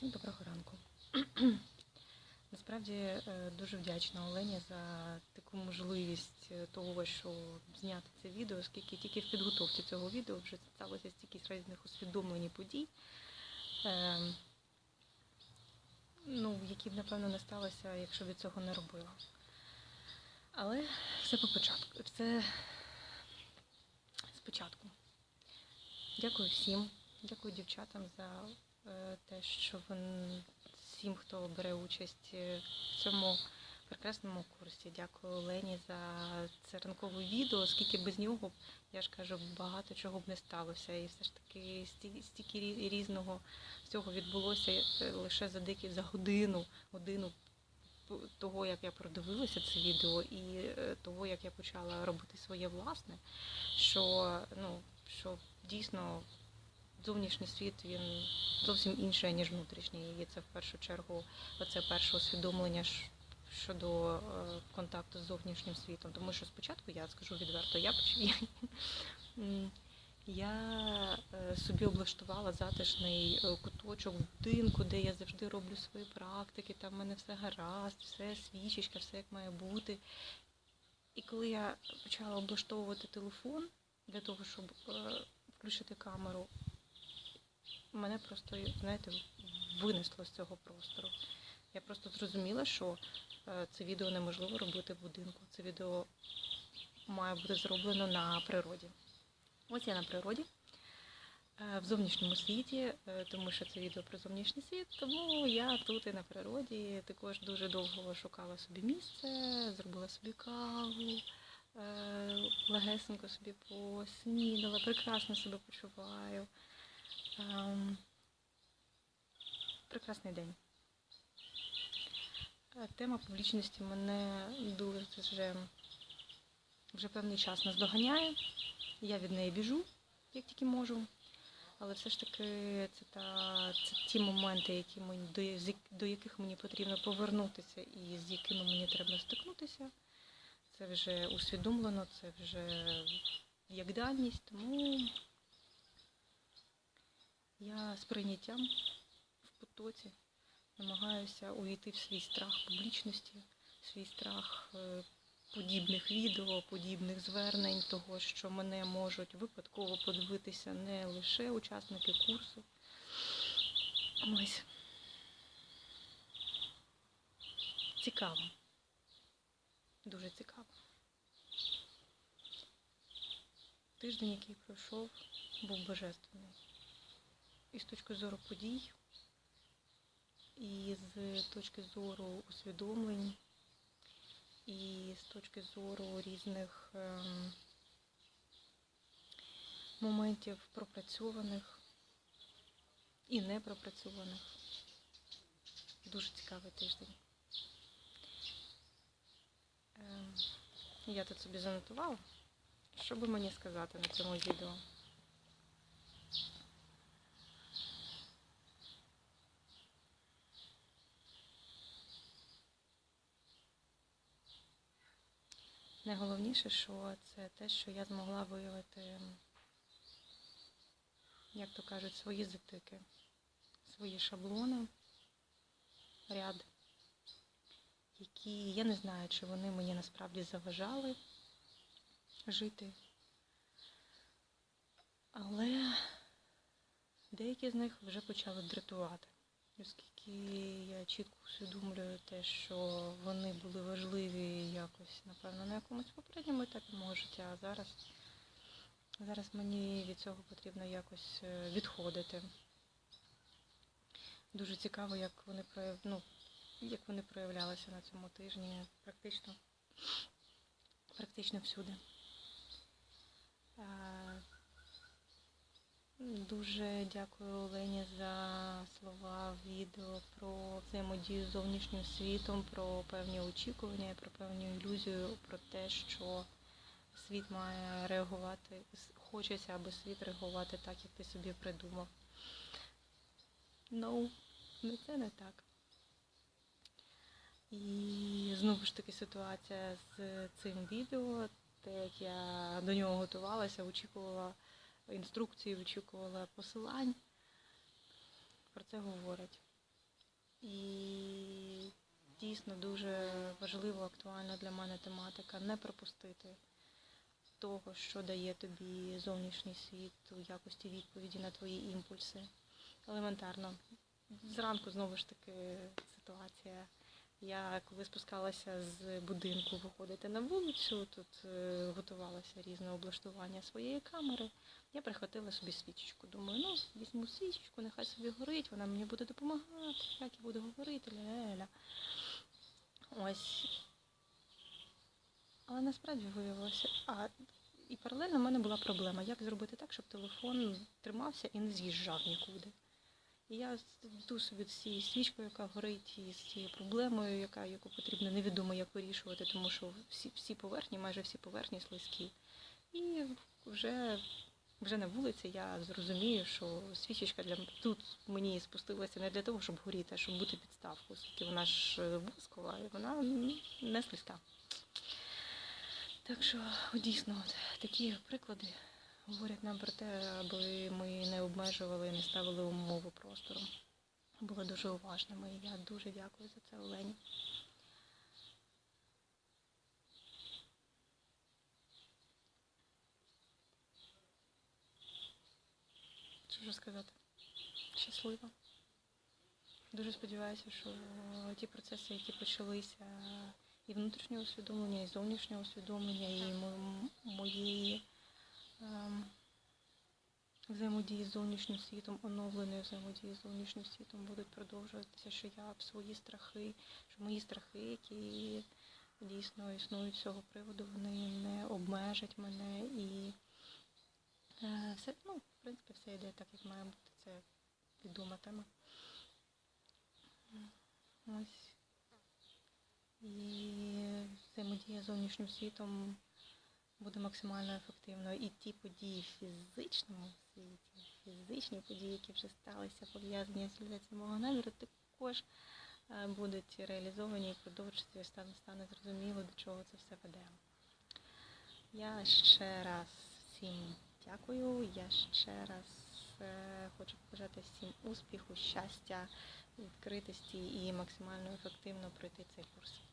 Всім доброго ранку. Насправді е, дуже вдячна Олені за таку можливість е, того, що зняти це відео, оскільки тільки в підготовці цього відео вже сталося стільки різних усвідомлень і подій, е, ну, які б, напевно, не сталося, якщо б цього не робила. Але все по початку. Все спочатку. Дякую всім, дякую дівчатам за те, що вони всім, хто бере участь е, в цьому прекрасному курсі. Дякую Олені за це ранкове відео, оскільки без нього, я ж кажу, багато чого б не сталося. І все ж таки стільки різного всього відбулося е, лише за деякі за годину, годину того, як я продивилася це відео, і е, того, як я почала робити своє власне, що ну що дійсно зовнішній світ він зовсім інший, ніж внутрішній. І це в першу чергу оце перше усвідомлення щодо е, контакту з зовнішнім світом. Тому що спочатку я скажу відверто, я я, е, собі облаштувала затишний е, куточок в будинку, де я завжди роблю свої практики, там в мене все гаразд, все свічечка, все як має бути. І коли я почала облаштовувати телефон для того, щоб включити камеру, мене просто, знаєте, винесло з цього простору. Я просто зрозуміла, що е, це відео неможливо робити в будинку. Це відео має бути зроблено на природі. Ось я на природі, е, в зовнішньому світі, е, тому що це відео про зовнішній світ, тому я тут і на природі також дуже довго шукала собі місце, зробила собі каву, легесенько собі поснідала, прекрасно себе почуваю. Ем, Прекрасний день. Е, Тема публічності мене дуже вже, вже певний час наздоганяє. Я від неї біжу, як тільки можу. Але все ж таки це, та, це ті моменти, які мені, до, до яких мені потрібно повернутися і з якими мені треба стикнутися. Це вже усвідомлено, це вже як даність. Тому я з прийняттям в потоці намагаюся увійти в свій страх публічності, в свій страх е, подібних відео, подібних звернень, того, що мене можуть випадково подивитися не лише учасники курсу. Ось. Цікаво. Дуже цікаво. Тиждень, який пройшов, був божественний і з точки зору подій, і з точки зору усвідомлень, і з точки зору різних ем, моментів пропрацьованих і непропрацьованих. Дуже цікавий тиждень. Ем, я тут собі занотувала, що би мені сказати на цьому відео. Найголовніше, що це те, що я змогла виявити, як то кажуть, свої затики, свої шаблони, ряд, які я не знаю, чи вони мені насправді заважали жити. Але деякі з них вже почали дратувати, оскільки я чітко усвідомлюю те, що вони були важливі якось, напевно, на якомусь попередньому етапі мого життя, а зараз, зараз мені від цього потрібно якось е, відходити. Дуже цікаво, як вони прояв... ну, як вони проявлялися на цьому тижні практично, практично всюди. Дуже дякую Олені за слова відео про взаємодію з зовнішнім світом, про певні очікування, про певну ілюзію, про те, що світ має реагувати, хочеться, аби світ реагувати так, як ти собі придумав. Ну, не це не так. І знову ж таки ситуація з цим відео, те, як я до нього готувалася, очікувала інструкції, очікувала посилань. Про це говорить. І дійсно дуже важливо, актуальна для мене тематика не пропустити того, що дає тобі зовнішній світ у якості відповіді на твої імпульси. Елементарно. Зранку знову ж таки ситуація. Я коли спускалася з будинку виходити на вулицю, тут е, готувалося різне облаштування своєї камери. Я прихватила собі свічечку. Думаю, ну візьму свічечку, нехай собі горить, вона мені буде допомагати, як я буду говорити, ля-ля-ля. Ось. Але насправді виявилося. А і паралельно в мене була проблема, як зробити так, щоб телефон тримався і не з'їжджав нікуди. І я йду собі з цією свічкою, яка горить, і з цією проблемою, яка, яку потрібно невідомо як вирішувати, тому що всі, всі поверхні, майже всі поверхні слизькі. І вже, вже на вулиці я зрозумію, що свічечка для тут мені спустилася не для того, щоб горіти, а щоб бути підставкою, оскільки вона ж е, воскова, і вона не слизька. Так що дійсно такі приклади говорять нам про те, аби ми не обмежували, не ставили умову простору. Були дуже уважними. І я дуже дякую за це Олені. Що ж сказати? Щаслива. Дуже сподіваюся, що ті процеси, які почалися і внутрішнього усвідомлення, і зовнішнього усвідомлення, і мо- моєї взаємодії з зовнішнім світом, оновленої взаємодії з зовнішнім світом будуть продовжуватися, що я свої страхи, що мої страхи, які дійсно існують з цього приводу, вони не обмежать мене і е, все, ну, в принципі, все йде так, як має бути. Це відома тема. Ось. І взаємодія з зовнішнім світом буде максимально ефективною. І ті події в фізичному світі, фізичні події, які вже сталися, пов'язані з реалізацією мого наміру, також е, будуть реалізовані і продовжаться, стане, стане зрозуміло, до чого це все веде. Я ще раз всім дякую. Я ще раз е, хочу побажати всім успіху, щастя, відкритості і максимально ефективно пройти цей курс.